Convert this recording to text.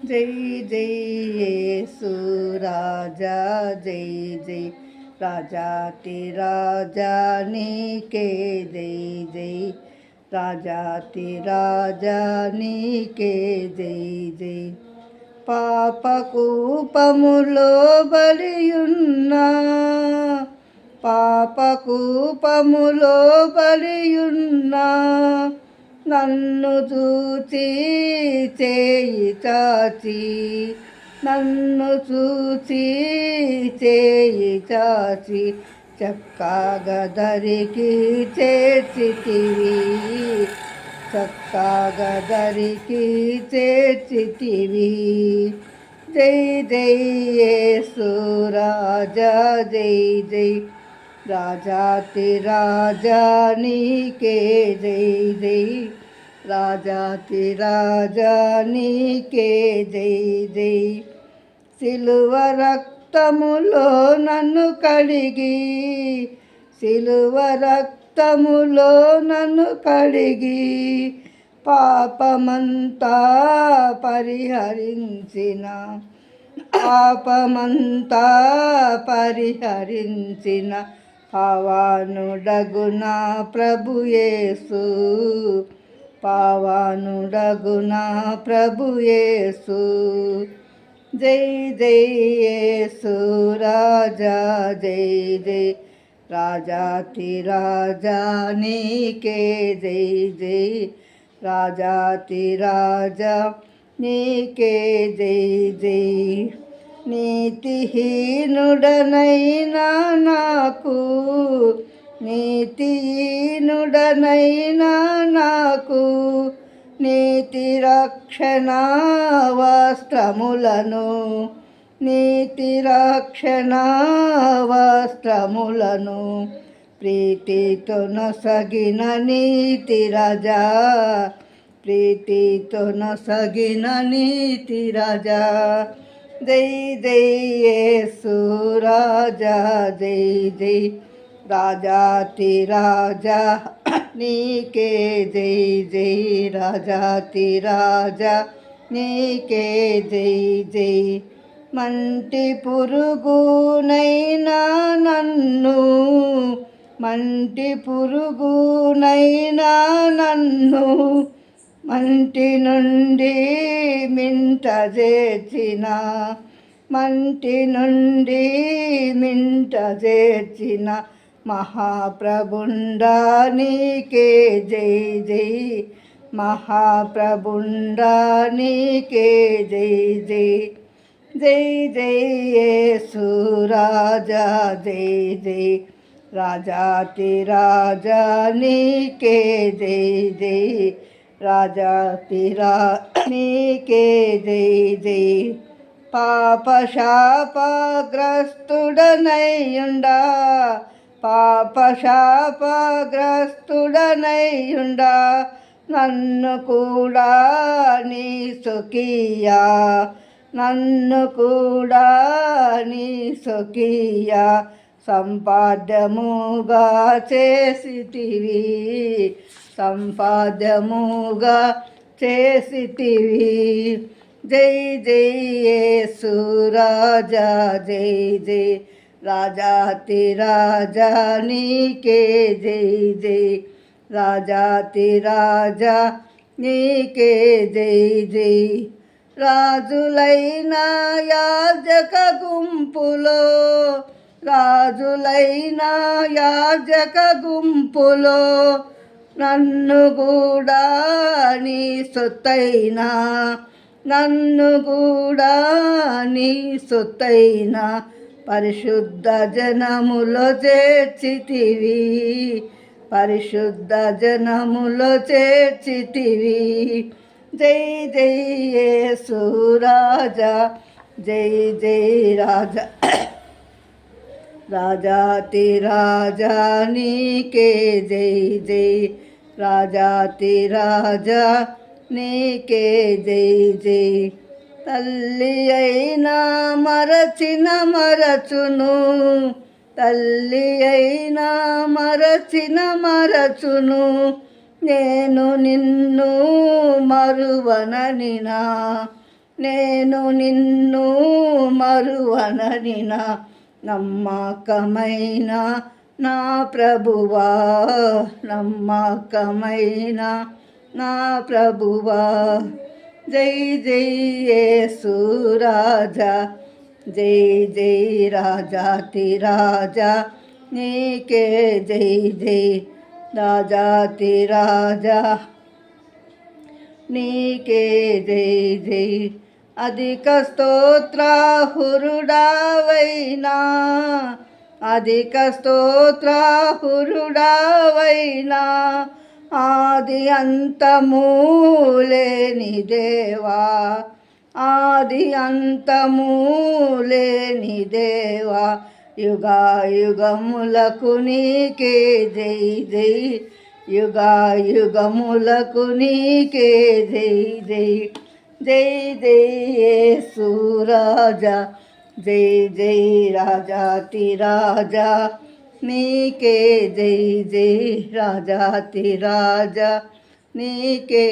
జై జై యేసు రాజా జై జై రాజాతి రాజా నీకే జై జై రాజాతి రాజా నీకే జై జై పాపకూపములో బలియున్నా పాపకూపములో బలియున్నా నన్ను చూచి చేయి చాచి. నన్ను చూచి చేయి చాచి. చక్కగదరికి చేర్చితివి. చక్కగదరికి చేర్చితివి. జై జై ఏ రాజా జై జై రాజాతి రాజా నీకే జై జై. రాజాతి రాజా నీకే జై జై. సిలువ రక్తములో నన్ను కడిగి సిలువ రక్తములో నన్ను కడిగి పాపమంతా పరిహరించిన పాపమంతా పరిహరించిన. పవానుడగున ప్రభుయేసు పావానుడగున ప్రభుయేసు జై జై యేసు రాజా జై జై. రాజాతి రాజా నీకే జై జై. రాజాతి రాజా నీకే జై జై. నీతిహీనుడనైనా నాకు నీతిహీనుడనైనా నాకు నీతి రక్షణ వస్త్రములను నీతి రక్షణ వస్త్రములను ప్రీతితో నొసగిన నీతి రాజా ప్రీతితో నొసగిన నీతి రాజా జై జై యేసు రాజా జై జై రాజాతి రాజా నీకే జై జై రాజాతి రాజా నీకే జై జై. మంటి పురుగునైనా నన్ను మంటి పురుగునైనా నన్ను మంటి నుండి మింట చేర్చిన మంటి నుండి మింట చేర్చిన మహాప్రభుండా నీకే జై జై. మహాప్రభుండా నీకే జై జై. జై జై యేసు రాజా జై జై. రాజాతి రాజా నీకే జై జై. రాజా రా నీకే జై జై పాప శాపగ్రస్తుడనయ్యుండా పాప శాపగ్రస్తుడనయ్యుండా నన్ను కూడా నీ సుఖీయా నన్ను కూడా నీ సుఖియా సంపాద్యముగా చేసిటివి సంపాద్యముగా చేసిటివి జై జై యేసు రాజా జై జై రాజాతి రాజా నీకే జై జై రాజాతి రాజా నీకే జై జై రాజులైన యాజక గుంపులో రాజులైన యాజక గుంపులో నన్ను కూడా నీ సొత్తైనా. నన్ను కూడా నీ సొత్తైనా. పరిశుద్ధ జనములో చేర్చితివి. పరిశుద్ధ జనములో చేర్చితివి. జై జై యేసు రాజా. జై జై రాజా. రాజాతి రాజా నీకే జై జై. రాజాతి రాజా నీకే జై జై. తల్లి అయినా మరచిన మరచును. తల్లి అయినా మరచిన మరచును. నేను నిన్ను మరువననినా. నేను నిన్ను మరువననినా. నమ్మకమైన నా ప్రభువా నమ్మకమైన నా ప్రభువా జై జై యేసు రాజా జై జై రాజాతి రాజా నీకే జై జై రాజాతి రాజా నీకే జై జై అధిక స్తోత్రాహురుడావైనా అధిక స్తోత్రాహురుడావైనా ఆది అంతమూలేని దేవా ఆది అంతమూలేని దేవా యుగా యుగములకు నీకే జై జై యుగా యుగములకు నీకే జై జై. జై జై యేసు రాజా జై జై రాజాతి రాజా నీకే జై జై రాజాతి రాజా నీకే